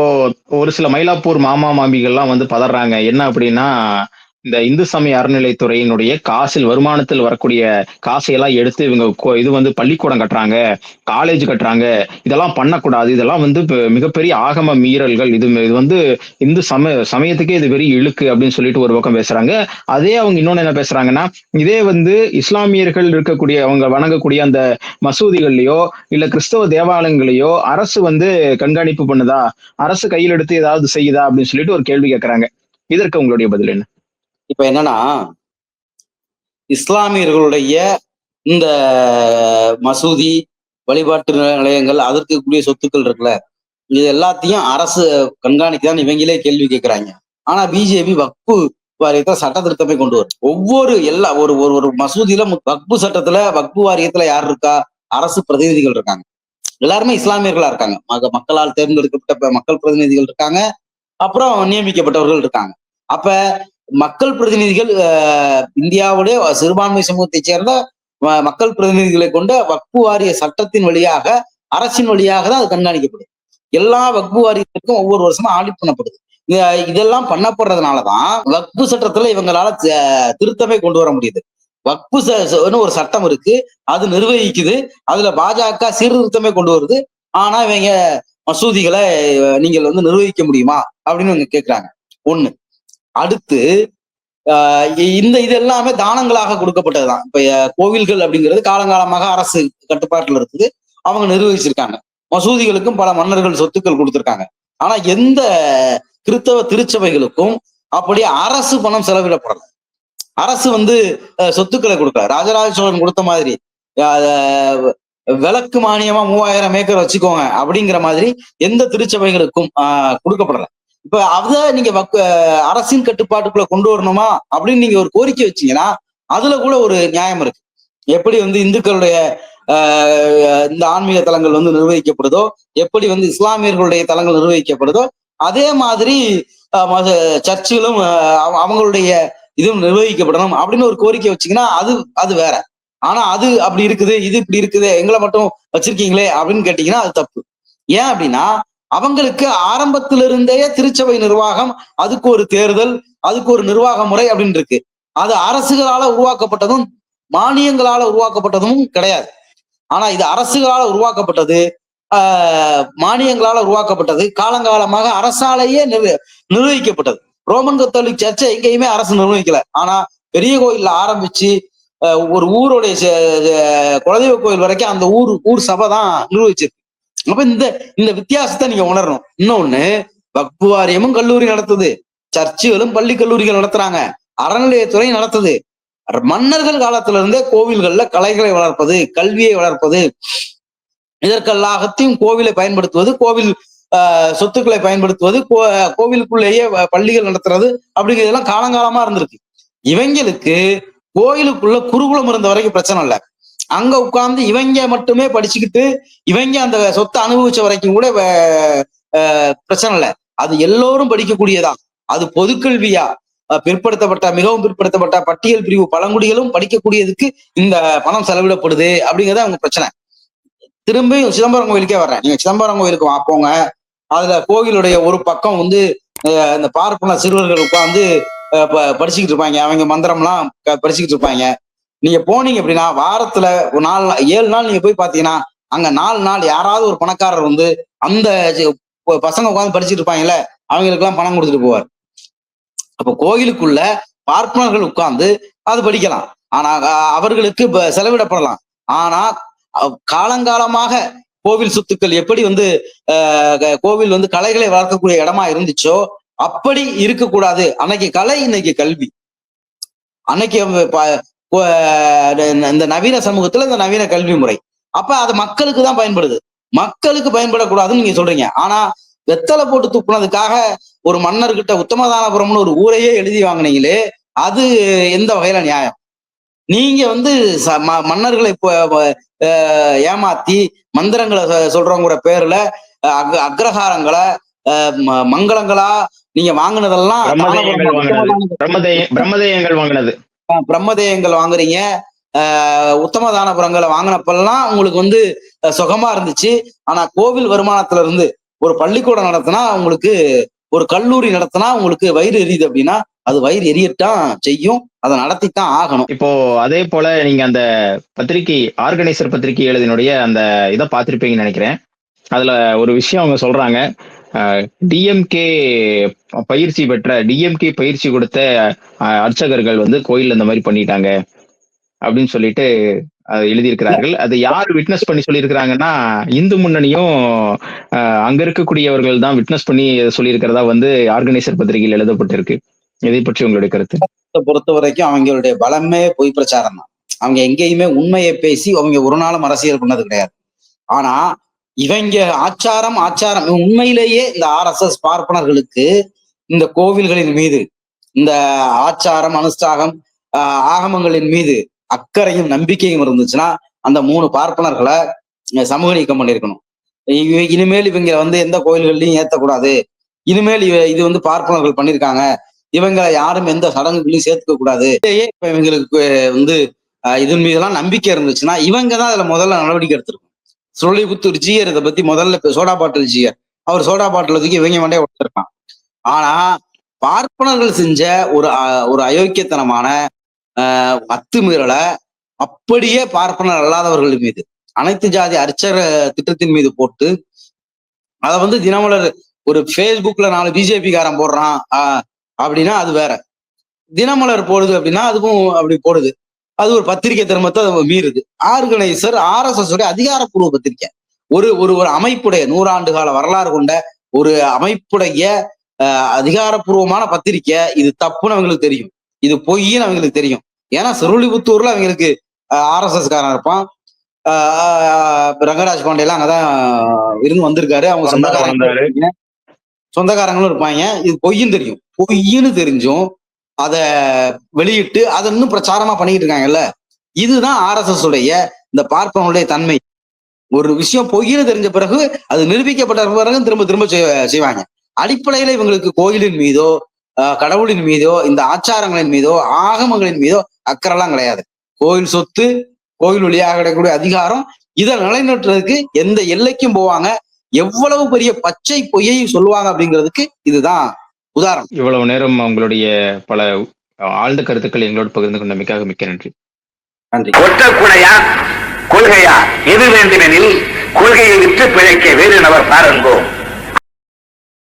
Speaker 1: ஒரு சில மயிலாப்பூர் மாமா மாமிகள்லாம் வந்து பதறாங்க. என்ன அப்படின்னா இந்த இந்து சமய அறநிலைத்துறையினுடைய காசில் வருமானத்தில் வரக்கூடிய காசையெல்லாம் எடுத்து இவங்க இது வந்து பள்ளிக்கூடம் கட்டுறாங்க காலேஜ் கட்டுறாங்க இதெல்லாம் பண்ணக்கூடாது. இதெல்லாம் வந்து மிகப்பெரிய ஆகம மீறல்கள். இது இது வந்து இந்து சம சமயத்துக்கே இது பெரிய இழுக்கு அப்படின்னு சொல்லிட்டு ஒரு பக்கம் பேசுறாங்க. அதே அவங்க இன்னொன்னு என்ன பேசுறாங்கன்னா இதே வந்து இஸ்லாமியர்கள் இருக்கக்கூடிய அவங்க வணங்கக்கூடிய அந்த மசூதிகள்லயோ இல்ல கிறிஸ்தவ தேவாலயங்களையோ அரசு வந்து கண்காணிப்பு பண்ணுதா? அரசு கையில் எடுத்து ஏதாவது செய்யுதா? அப்படின்னு சொல்லிட்டு ஒரு கேள்வி கேட்கறாங்க இதற்கு உங்களுடைய பதில் என்ன?
Speaker 2: இப்ப என்னன்னா இஸ்லாமியர்களுடைய இந்த மசூதி வழிபாட்டு நிலையங்கள் அதற்கு கூடிய சொத்துக்கள் இருக்குல்ல இது எல்லாத்தையும் அரசு கண்காணிக்குதான் இவங்களே கேள்வி கேட்கிறாங்க ஆனா பிஜேபி வக்பு வாரியத்தை சட்ட திருத்தமே கொண்டு வரும் ஒவ்வொரு எல்லா ஒரு ஒரு ஒரு மசூதியில வக்பு சட்டத்துல வக்பு வாரியத்துல யார் இருக்கா? அரசு பிரதிநிதிகள் இருக்காங்க. எல்லாருமே இஸ்லாமியர்களா இருக்காங்க. மக்களால் தேர்ந்தெடுக்கப்பட்ட மக்கள் பிரதிநிதிகள் இருக்காங்க. அப்புறம் நியமிக்கப்பட்டவர்கள் இருக்காங்க. அப்ப மக்கள் பிரதிநிதிகள் இந்தியாவுடைய சிறுபான்மை சமூகத்தைச் சேர்ந்த மக்கள் பிரதிநிதிகளை கொண்ட வக்பு வாரிய சட்டத்தின் வழியாக அரசின் வழியாக தான் அது கண்காணிக்கப்படும் எல்லா வக்பு வாரியத்திற்கும் ஒவ்வொரு வருஷமும் ஆடிட் பண்ணப்படுது. இதெல்லாம் பண்ணப்படுறதுனாலதான் வக்பு சட்டத்துல இவங்களால திருத்தமே கொண்டு வர முடியுது. வக்பு ஒரு சட்டம் இருக்கு. அது நிர்வகிக்குது. அதுல பாஜக சீர்திருத்தமே கொண்டு வருது. ஆனா இவங்க மசூதிகளை நீங்கள் வந்து நிர்வகிக்க முடியுமா? அப்படின்னு இவங்க கேட்கிறாங்க ஒண்ணு. அடுத்து ஆஹ் இந்த இது எல்லாமே தானங்களாக கொடுக்கப்பட்டதுதான். இப்ப கோவில்கள் அப்படிங்கிறது காலங்காலமாக அரசு கட்டுப்பாட்டுல இருக்குது. அவங்க நிர்வகிச்சிருக்காங்க. மசூதிகளுக்கும் பல மன்னர்கள் சொத்துக்கள் கொடுத்திருக்காங்க. ஆனா எந்த கிறித்தவ திருச்சபைகளுக்கும் அப்படி அரசு பணம் செலவிடப்படல. அரசு வந்து சொத்துக்களை கொடுக்கல. ராஜராஜ சோழன் கொடுத்த மாதிரி விளக்கு மானியமா மூவாயிரம் ஏக்கர் வச்சுக்கோங்க அப்படிங்கிற மாதிரி எந்த திருச்சபைகளுக்கும் ஆஹ், கொடுக்கப்படல. இப்ப அத நீங்க அரசின் கட்டுப்பாட்டுக்குள்ள கொண்டு வரணுமா அப்படின்னு நீங்க ஒரு கோரிக்கை வச்சீங்கன்னா அதுல கூட ஒரு நியாயம் இருக்கு. எப்படி வந்து இந்துக்களுடைய இந்த ஆன்மீக தலங்கள் வந்து நிர்வகிக்கப்படுதோ எப்படி வந்து இஸ்லாமியர்களுடைய தலங்கள் நிர்வகிக்கப்படுதோ அதே மாதிரி ஆஹ், சர்ச்சுகளும் அவங்களுடைய இதுவும் நிர்வகிக்கப்படணும் அப்படின்னு ஒரு கோரிக்கை வச்சீங்கன்னா அது அது வேற. ஆனா அது அப்படி இருக்குது இது இப்படி இருக்குது எங்களை மட்டும் வச்சிருக்கீங்களே அப்படின்னு கேட்டீங்கன்னா அது தப்பு. ஏன் அப்படின்னா அவங்களுக்கு ஆரம்பத்திலிருந்தே திருச்சபை நிர்வாகம் அதுக்கு ஒரு தேர்தல் அதுக்கு ஒரு நிர்வாக முறை அப்படின்னு இருக்கு. அது அரசுகளால உருவாக்கப்பட்டதும் மானியங்களால உருவாக்கப்பட்டதும் கிடையாது. ஆனா இது அரசுகளால உருவாக்கப்பட்டது மானியங்களால உருவாக்கப்பட்டது காலங்காலமாக அரசாலேயே நிர்வகிக்கப்பட்டது. ரோமன் கத்தோலிக் சர்ச்சை எங்கேயுமே அரசு நிர்வகிக்கல. ஆனா பெரிய கோயில்ல ஆரம்பிச்சு ஒரு ஊருடைய குலதெய்வ கோயில் வரைக்கும் அந்த ஊர் ஊர் சபை தான் நிர்வகிச்சிருக்கு. அப்ப இந்த இந்த வித்தியாசத்தை நீங்க உணரணும். இன்னொன்னு வக்பு வாரியமும் கல்லூரி நடத்துது. சர்ச்சுகளும் பள்ளி கல்லூரிகள் நடத்துறாங்க. அறநிலையத்துறை நடத்துது. மன்னர்கள் காலத்துல இருந்தே கோவில்கள்ல கலைகளை வளர்ப்பது கல்வியை வளர்ப்பது இதற்கெல்லாகத்தையும் கோவிலை பயன்படுத்துவது கோவில் சொத்துக்களை பயன்படுத்துவது கோவிலுக்குள்ளேயே பள்ளிகள் நடத்துறது அப்படிங்கிறதெல்லாம் காலங்காலமா இருந்திருக்கு. இவங்களுக்கு கோயிலுக்குள்ள குருகுலம் இருந்த வரைக்கும் பிரச்சனை இல்லை. அங்க உட்கார்ந்து இவங்க மட்டுமே படிச்சுக்கிட்டு இவங்க அந்த சொத்தை அனுபவிச்ச வரைக்கும் கூட பிரச்சனை இல்லை. அது எல்லோரும் படிக்கக்கூடியதா அது பொதுக்கல்வியா? பிற்படுத்தப்பட்ட மிகவும் பிற்படுத்தப்பட்ட பட்டியல் பிரிவு பழங்குடிகளும் படிக்கக்கூடியதுக்கு இந்த பணம் செலவிடப்படுது அப்படிங்கிறது அவங்க பிரச்சனை. திரும்பி சிதம்பரம் கோயிலுக்கே வர்றேன். நீங்க சிதம்பரம் கோயிலுக்கு வா போங்க. அதுல கோவிலுடைய ஒரு பக்கம் வந்து இந்த பார்ப்பன சிறுவர்கள் உட்காந்து ப- படிச்சுக்கிட்டு இருப்பாங்க. அவங்க மந்திரம்லாம் படிச்சுக்கிட்டு இருப்பாங்க. நீங்க போனீங்க அப்படின்னா வாரத்துல ஒரு நாலு ஏழு நாள் நீங்க போய் பாத்தீங்கன்னா அங்க நாலு நாள் யாராவது ஒரு பணக்காரர் வந்து அந்த பசங்க உட்காந்து படிச்சுட்டு இருப்பாங்கல்ல அவங்களுக்கு எல்லாம் பணம் கொடுத்துட்டு போவார். அப்ப கோயிலுக்குள்ள பார்ப்பனர்கள் உட்கார்ந்து அது படிக்கலாம். ஆனா அவர்களுக்கு செலவிடப்படலாம். ஆனா காலங்காலமாக கோவில் சொத்துக்கள் எப்படி வந்து க- கோவில் வந்து கலைகளை வளர்க்கக்கூடிய இடமா இருந்துச்சோ அப்படி இருக்கக்கூடாது. அன்னைக்கு கலை இன்னைக்கு கல்வி. அன்னைக்கு இந்த- நவீன சமூகத்துல இந்த நவீன கல்வி முறை. அப்ப அது மக்களுக்கு தான் பயன்படுது. மக்களுக்கு பயன்படக்கூடாதுன்னு நீங்க சொல்றீங்க. ஆனா வெத்தலை போட்டு துப்புனதுக்காக ஒரு மன்னர்கிட்ட உத்தமதானபுரம்னு ஒரு ஊரையே எழுதி வாங்குனீங்களே அது எந்த வகையில நியாயம்? நீங்க வந்து மன்னர்களை ஏமாத்தி மந்திரங்களை சொ- சொல்றவங்கிற பேர்ல அக்ர- அக்ரஹாரங்களை மங்களங்களா நீங்க வாங்குனதெல்லாம்
Speaker 1: பிரம்மதேயங்கள் வாங்குனது. பிரம்மதேயங்கள்
Speaker 2: வாங்குறீங்க. ஆஹ் உத்தம தானபுரங்களை வாங்கினப்பெல்லாம் உங்களுக்கு வந்து சுகமா இருந்துச்சு. ஆனா கோவில் வருமானத்துல இருந்து ஒரு பள்ளிக்கூடம் நடத்தினா உங்களுக்கு ஒரு கல்லூரி நடத்தினா உங்களுக்கு வயிறு எரியுது அப்படின்னா அது வயிறு எரியத்தான் செய்யும். அதை நடத்தித்தான் ஆகணும்.
Speaker 1: இப்போ அதே போல நீங்க அந்த பத்திரிகை ஆர்கனைசர் பத்திரிகை எழுதினுடைய அந்த இதை பார்த்திருப்பீங்கன்னு நினைக்கிறேன். அதுல ஒரு விஷயம் அவங்க சொல்றாங்க. டிஎம்கே பயிற்சி பெற்ற டிஎம்கே பயிற்சி கொடுத்த அஹ், அர்ச்சகர்கள் வந்து கோயில் இந்த மாதிரி பண்ணிட்டாங்க அப்படின்னு சொல்லிட்டு எழுதியிருக்கிறார்கள். அது யார் விட்னஸ் பண்ணி சொல்லியிருக்கிறாங்கன்னா இந்து முன்னணியும் அஹ், அங்க இருக்கக்கூடியவர்கள் தான் விட்னஸ் பண்ணி சொல்லியிருக்கிறதா வந்து ஆர்கனைசர் பத்திரிகையில் எழுதப்பட்டிருக்கு. இதை பற்றி உங்களுடைய கருத்து?
Speaker 2: பொறுத்த வரைக்கும் அவங்களுடைய பலமே பொய் பிரச்சாரம் தான் அவங்க எங்கேயுமே உண்மையை பேசி அவங்க ஒரு நாளும் அரசியல் பண்ணது கிடையாது. ஆனா இவங்க ஆச்சாரம் ஆச்சாரம். உண்மையிலேயே இந்த ஆர்எஸ்எஸ் பார்ப்பனர்களுக்கு இந்த கோவில்களின் மீது இந்த ஆச்சாரம் அனுஷ்டாகம் ஆகமங்களின் மீது அக்கறையும் நம்பிக்கையும் இருந்துச்சுன்னா அந்த மூணு பார்ப்பனர்களை சமூக நீக்கம் பண்ணியிருக்கணும். இனிமேல் இவங்க வந்து எந்த கோயில்கள்லையும் ஏத்தக்கூடாது. இனிமேல் இவ- இது வந்து பார்ப்பனர்கள் பண்ணியிருக்காங்க. இவங்களை யாரும் எந்த சடங்குகளையும் சேர்த்துக்க கூடாது. இப்ப இவங்களுக்கு வந்து இதன் மீதெல்லாம் நம்பிக்கை இருந்துச்சுன்னா இவங்க தான் அதுல முதல்ல நடவடிக்கை எடுத்திருக்கும் சுருளிபுத்தூர் ஜீயர் இதை பத்தி முதல்ல சோடா பாட்டில் ஜீயர். அவர் சோடா பாட்டில் தூக்கி இவங்க மண்டையை உடச்சிருக்கான் ஆனா பார்ப்பனர்கள் செஞ்ச ஒரு ஒரு அயோக்கியத்தனமான அத்துமீறலை அப்படியே பார்ப்பனர் அல்லாதவர்கள் மீது அனைத்து ஜாதி அர்ச்சக திட்டத்தின் மீது போட்டு அதை வந்து தினமலர் ஒரு ஃபேஸ்புக்ல நாலு பிஜேபி காரன் போடுறான் அப்படின்னா அது வேற. தினமலர் போடுது அப்படின்னா அதுவும் அப்படி போடுது. அது ஒரு பத்திரிகை திறமத்தை அது மீறுது. ஆர்கனைசர் ஆர்எஸ்எஸ் உடைய அதிகாரப்பூர்வ பத்திரிகை. ஒரு ஒரு ஒரு அமைப்புடைய நூறாண்டு கால வரலாறு கொண்ட ஒரு அமைப்புடைய அதிகாரப்பூர்வமான பத்திரிக்கை இது தப்புன்னு அவங்களுக்கு தெரியும். இது பொய்ன்னு அவங்களுக்கு தெரியும். ஏன்னா சிறுலிபுத்தூர்ல அவங்களுக்கு ஆர்எஸ்எஸ் காரன் இருப்பான். ரங்கராஜ் பாண்டேலாம் அங்கதான் விருந்து வந்திருக்காரு. அவங்க சொந்தக்காரங்க. சொந்தக்காரங்களும் இருப்பாங்க. இது பொய்யும் தெரியும். பொய்ன்னு தெரிஞ்சும் அதை வெளியிட்டு அதை இன்னும் பிரச்சாரமா பண்ணிட்டு இருக்காங்கல்ல? இதுதான் ஆர்எஸ்எஸ் உடைய இந்த பார்ப்பனுடைய தன்மை. ஒரு விஷயம் பொய்னு தெரிஞ்ச பிறகு அது நிரூபிக்கப்பட்ட பிறகு திரும்ப திரும்ப செய்வாங்க. அடிப்படையில இவங்களுக்கு கோயிலின் மீதோ கடவுளின் மீதோ இந்த ஆச்சாரங்களின் மீதோ ஆகமங்களின் மீதோ அக்கறைலாம் கிடையாது. கோயில் சொத்து கோயில் வழியாக கிடைக்கக்கூடிய அதிகாரம் இதை நிலைநிறுத்துறதுக்கு எந்த எல்லைக்கும் போவாங்க. எவ்வளவு பெரிய பச்சை பொய்யையும் சொல்லுவாங்க அப்படிங்கிறதுக்கு இதுதான். உதாரணம்.
Speaker 1: இவ்வளவு நேரம் உங்களுடைய பல ஆழ்ந்த கருத்துக்கள் எங்களோடு பகிர்ந்து கொண்டமைக்காக மிக்க நன்றி.
Speaker 2: நன்றி.
Speaker 3: ஒற்றக்குடையா கொள்கையா? எது வேண்டுமெனில் கொள்கையை விற்று பிழைக்க வேறு நபர் பாருங்கோ.